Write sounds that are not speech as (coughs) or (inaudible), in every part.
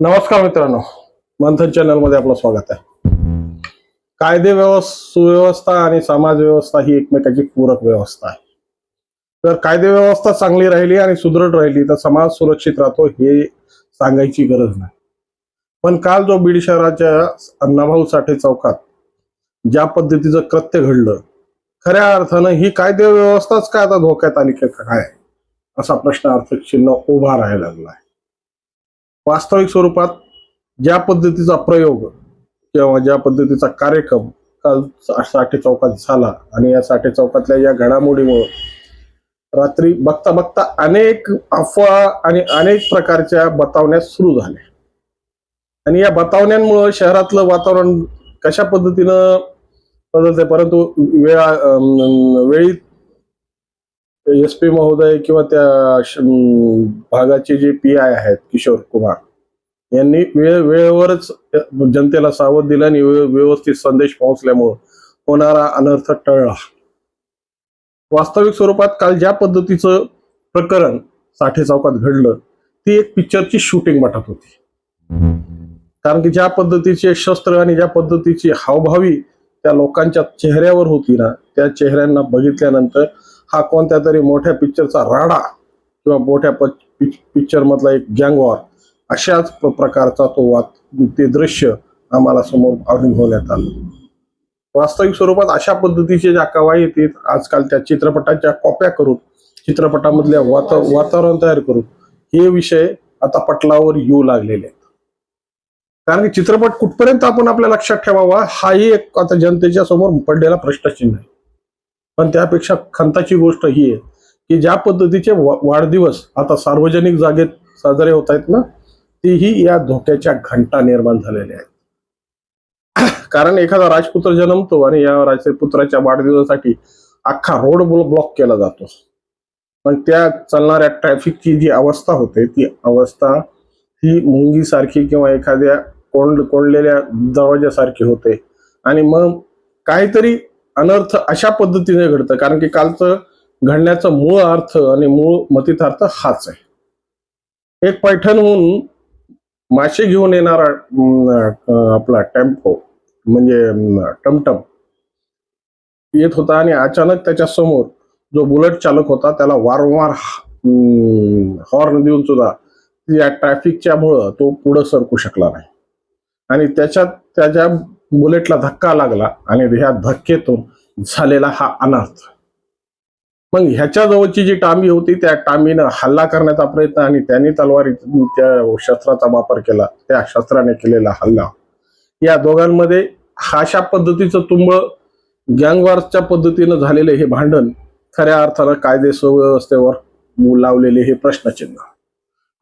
नमस्कार मित्रांनो मंथन चॅनलमध्ये आपलं स्वागत आहे. कायदे व्यवस्थ सुव्यवस्था आणि समाज व्यवस्था ही एकमेकाची पूरक व्यवस्था आहे. जर कायदे व्यवस्था चांगली राहिली आणि सुदृढ राहिली तर समाज सुरक्षित राहतो हे सांगायची गरज नाही. पण काल जो बीड शहराच्या अण्णाभाऊ साठे चौकात ज्या पद्धतीचं कृत्य घडलं खऱ्या अर्थानं ही कायदे व्यवस्थाच काय आता धोक्यात आली काय? असा प्रश्न अर्थचिन्ह उभा राहायला लागला आहे. वास्तविक स्वरूपात ज्या पद्धतीचा प्रयोग किंवा ज्या पद्धतीचा कार्यक्रम काल साठे चौकात झाला आणि या साठे चौकातल्या या घडामोडीमुळं रात्री बघता बघता अनेक अफवा आणि अनेक प्रकारच्या बतावण्या सुरू झाल्या. आणि या बतावण्यांमुळं शहरातलं वातावरण कशा पद्धतीनं बदलते परंतु वेळा वेळी एस पी महोदय किंवा त्या भागाचे जे पी आय आहेत किशोर कुमार यांनी वेळ वेळेवरच जनतेला सावध दिला आणि व्यवस्थित संदेश पोहोचल्यामुळं होणारा अनर्थ टळला. वास्तविक स्वरूपात काल ज्या पद्धतीचं प्रकरण साठे चौकात घडलं ती एक पिक्चरची शूटिंग वाटत होती. कारण की ज्या पद्धतीचे शस्त्र आणि ज्या पद्धतीची हावभावी त्या लोकांच्या चेहऱ्यावर होती ना त्या चेहऱ्यांना बघितल्यानंतर हा कोणत्या तरी मोठ्या पिक्चरचा राडा किंवा मोठ्या पिक्चर मधला एक गँगवॉर अशाच प्रकारचा तो वात ते दृश्य आम्हाला समोर अनुभवण्यात आलं. वास्तविक स्वरूपात अशा पद्धतीचे ज्या कवायतीत आजकाल त्या चित्रपटाच्या कॉप्या करून चित्रपटामधल्या वाता वातावरण तयार करून हे विषय आता पटलावर येऊ लागलेले आहेत. कारण की चित्रपट कुठपर्यंत आपण आपल्या लक्षात ठेवावा हाही एक आता जनतेच्या समोर पडलेला प्रश्नचिन्ह आहे. पण त्यापेक्षा खंताची गोष्ट ही आहे की ज्या पद्धतीचे वाढदिवस आता सार्वजनिक जागेत साजरे होत आहेत ना तीही या धोक्याच्या घंटा निर्माण झालेल्या आहेत. (coughs) कारण एखादा राजपुत्र जन्मतो आणि या राजपुत्राच्या वाढदिवसासाठी अख्खा रोड ब्लॉक केला जातो. पण त्या चालणाऱ्या ट्रॅफिकची जी अवस्था होते ती अवस्था ही मुंगीसारखी किंवा एखाद्या कोंड कोंडलेल्या दरवाज्यासारखी होते. आणि मग काहीतरी अनर्थ अशा पद्धतीने घडतं कारण की कालचं घडण्याचा मूळ अर्थ आणि मूळ मतितार्थ हाच आहे. एक पैठणहून मासे घेऊन येणारा आपला टेम्पो म्हणजे टमटम येत होता आणि अचानक त्याच्यासमोर जो बुलेट चालक होता त्याला वारंवार हॉर्न देऊन सुद्धा या ट्रॅफिकच्यामुळं तो पुढं सरकू शकला नाही. आणि त्याच्यात त्याच्या बुलेटला धक्का लागला आणि ह्या धक्केतून झालेला हा अनर्थ. मग ह्याच्या जवळची जी टामी होती त्या टांबीनं हल्ला करण्याचा प्रयत्न आणि त्यांनी तलवारी त्या शस्त्राचा वापर केला त्या शस्त्राने केलेला हल्ला. या दोघांमध्ये अशा पद्धतीचं तुंबळ गँगवारच्या पद्धतीनं झालेले हे भांडण खऱ्या अर्थानं कायदे सुव्यवस्थेवर लावलेले हे प्रश्नचिन्ह.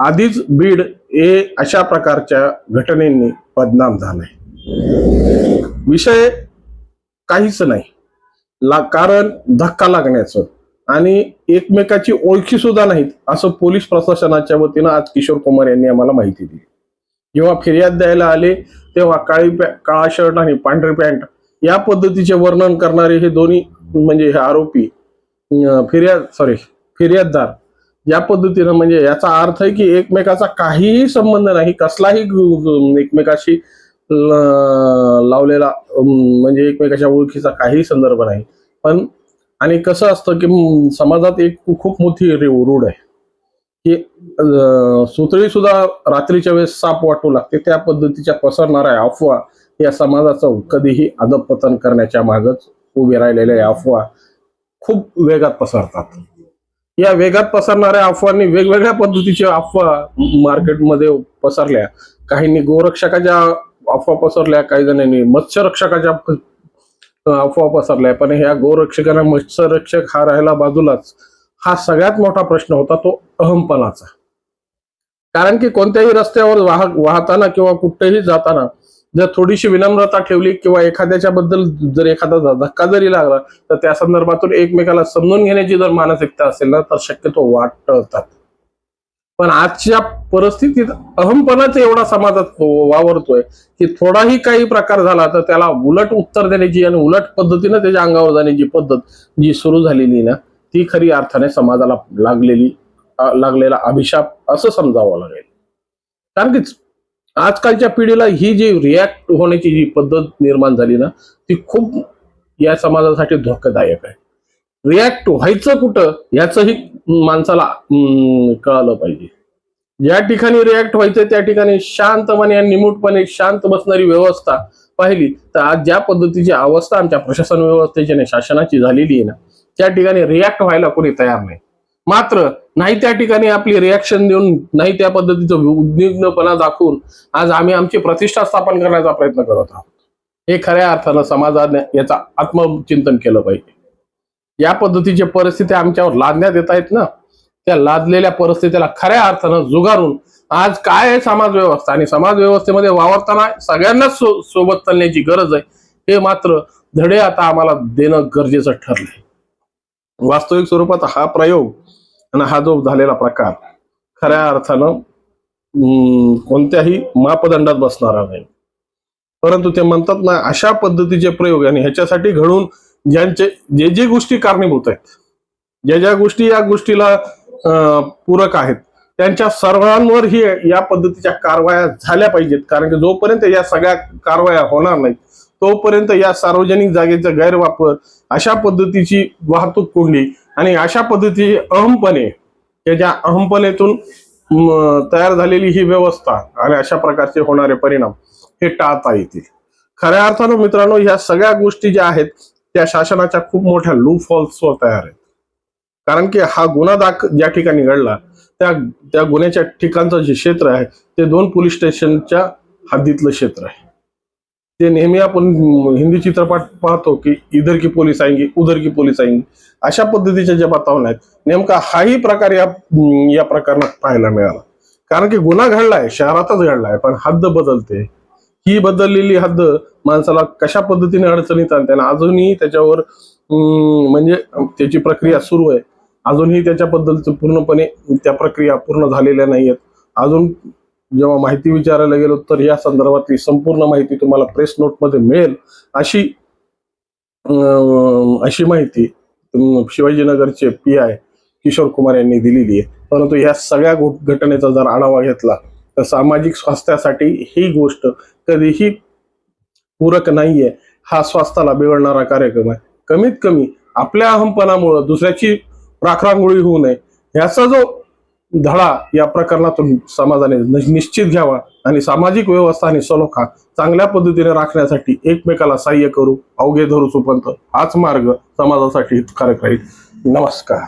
आधीच बीड हे अशा प्रकारच्या घटनेंनी बदनाम झालंय. विषय काहीच नाही. ला कारण धक्का लागण्याचं आणि एकमेकाची ओळखी सुद्धा नाहीत असं पोलीस प्रशासनाच्या वतीनं आज किशोर कुमार यांनी आम्हाला माहिती दिली. जेव्हा फिर्याद द्यायला आले तेव्हा काळी पॅ- काळा शर्ट आणि पांढरी पॅन्ट या पद्धतीचे वर्णन करणारे हे दोन्ही म्हणजे हे आरोपी फिर्याद सॉरी फिर्याददार या पद्धतीनं म्हणजे याचा अर्थ आहे की एकमेकाचा काहीही संबंध नाही कसलाही एकमेकाशी लावलेला म्हणजे एकमेकाच्या ओळखीचा काहीही संदर्भ नाही. पण आणि कसं असतं की समाजात एक खूप मोठी रेव रूढ आहे. की सुतळी सुद्धा रात्रीच्या वेळेस साप वाटू लागते त्या पद्धतीच्या पसरणाऱ्या अफवा या समाजाचं कधीही अधपतन करण्याच्या मागच उभे राहिलेल्या अफवा खूप वेगात पसरतात. या वेगात पसरणाऱ्या अफवांनी वेगवेगळ्या पद्धतीच्या अफवा मार्केटमध्ये पसरल्या. काहींनी गोरक्षकाच्या अफवा पसरल्या काही जणांनी मत्स्यरक्षकाच्या अफवा पसरल्या. पण ह्या गोरक्षकांना मत्स्यरक्षक हा राहिला बाजूलाच. हा सगळ्यात मोठा प्रश्न होता तो अहमपणाचा. कारण की कोणत्याही रस्त्यावर वाह वाहताना किंवा कुठेही जाताना जर थोडीशी विनम्रता ठेवली किंवा एखाद्याच्या बद्दल जर एखादा धक्का जरी लागला तर त्या संदर्भातून एकमेकाला समजून घेण्याची जर मानसिकता असेल ना तर शक्यतो वाट टळतात पण आजच्या परिस्थितीत अहमपणाचा एवढा समाजात वावरतोय की थोडाही काही प्रकार झाला तर त्याला उलट उत्तर देण्याची आणि उलट पद्धतीनं त्याच्या अंगावर जाण्याची पद्धत जी सुरू झालेली ना ती खरी अर्थाने समाजाला लागलेली लागलेला अभिशाप असं समजावं लागेल. कारण की आजकालच्या पिढीला ही जी रिॲक्ट होण्याची जी पद्धत निर्माण झाली ना ती खूप या समाजासाठी धोकादायक आहे. रिॲक्ट व्हायचं कुठं याचंही माणसाला कळालं पाहिजे. ज्या ठिकाणी रिॲक्ट व्हायचं त्या ठिकाणी शांतपणे आणि निमूटपणे शांत बसणारी व्यवस्था पाहिली तर आज ज्या पद्धतीची अवस्था आमच्या प्रशासन व्यवस्थेची आणि शासनाची झालेली आहे ना त्या ठिकाणी रिॲक्ट व्हायला कोणी तयार नाही. मात्र नाही त्या ठिकाणी आपली रिॲक्शन देऊन नाही त्या पद्धतीचं उद्विग्नपणा दाखवून आज आम्ही आमची प्रतिष्ठा स्थापन करण्याचा प्रयत्न करत आहोत. हे खऱ्या अर्थानं समाजाने याचा आत्मचिंतन केलं पाहिजे. या पद्धतीची परिस्थिती आमच्यावर लादण्यात येत आहेत ना त्या लादलेल्या परिस्थितीला खऱ्या अर्थानं जुगारून आज काय आहे समाज व्यवस्था? आणि समाज व्यवस्थेमध्ये वावरताना सगळ्यांनाच सो, सोबत चालण्याची गरज आहे. हे मात्र धडे आता आम्हाला देणं गरजेचं ठरलंय. वास्तविक स्वरूपात हा प्रयोग आणि हा जो झालेला प्रकार खऱ्या अर्थानं अं, कोणत्याही मापदंडात बसणारा नाही. परंतु ते म्हणतात ना अशा पद्धतीचे प्रयोग आणि ह्याच्यासाठी घडून ज्यांचे जे जे गोष्टी कारणीभूत आहेत ज्या ज्या गोष्टी या गोष्टीला अं, पूरक आहेत त्यांच्या सर्वांवर ही या पद्धतीच्या कारवाया झाल्या पाहिजेत. कारण की जोपर्यंत या सगळ्या कारवाया होणार नाहीत तोपर्यंत या सार्वजनिक जागेचा गैरवापर अशा पद्धतीची वाहतूक कोंडी आणि अशा पद्धतीची अहमपणे त्याच्या अहमपणेतून तयार झालेली ही व्यवस्था आणि अशा प्रकारचे होणारे परिणाम हे टाळता येतील. खऱ्या अर्थानं मित्रांनो ह्या सगळ्या गोष्टी ज्या आहेत त्या शासनाच्या खूप मोठ्या लूप फॉल्सवर तयार आहेत. कारण की हा गुन्हा दाख ज्या ठिकाणी घडला त्या त्या गुन्ह्याच्या ठिकाणचं जे क्षेत्र आहे ते दोन पोलीस स्टेशनच्या हद्दीतलं क्षेत्र आहे. ते नेहमी आपण हिंदी चित्रपट पाहतो की इधर की पोलीस आएंगी उधर की पोलीस आएंगी. अशा पद्धतीच्या ज्या वातावरण आहेत नेमका हाही प्रकार या या प्रकरणात पाहायला मिळाला. कारण की गुन्हा घडलाय शहरातच घडलाय पण हद्द बदलते. ही बदललेली हद्द माणसाला कशा पद्धतीने अडचणीत आणते? आणि अजूनही त्याच्यावर अं, म्हणजे त्याची प्रक्रिया सुरू आहे. अजूनही त्याच्याबद्दल पूर्णपणे त्या प्रक्रिया पूर्ण झालेल्या नाहीयेत. अजून जेव्हा माहिती विचारायला गेलो तर या संदर्भातली संपूर्ण माहिती तुम्हाला प्रेस नोटमध्ये मिळेल. अशी अशी माहिती शिवाजीनगरचे पी आय किशोर कुमार यांनी दिलेली आहे. परंतु ह्या सगळ्या घटनेचा जर आढावा घेतला तर सामाजिक स्वास्थ्यासाठी ही गोष्ट कधीही पूरक नाहीये. हा स्वास्थ्याला बिघडणारा कार्यक्रम आहे. कमीत कमी आपल्या अहमपणामुळं दुसऱ्याची राखरांगोळी होऊ नये. ह्याचा जो धडा या प्रकरणातून समाजाने निश्चित घ्यावा आणि सामाजिक व्यवस्था आणि सलोखा चांगल्या पद्धतीने राखण्यासाठी एकमेकाला सहाय्य करू अवघे धरू सुपंत हाच मार्ग समाजासाठी हितकारक राहील. नमस्कार.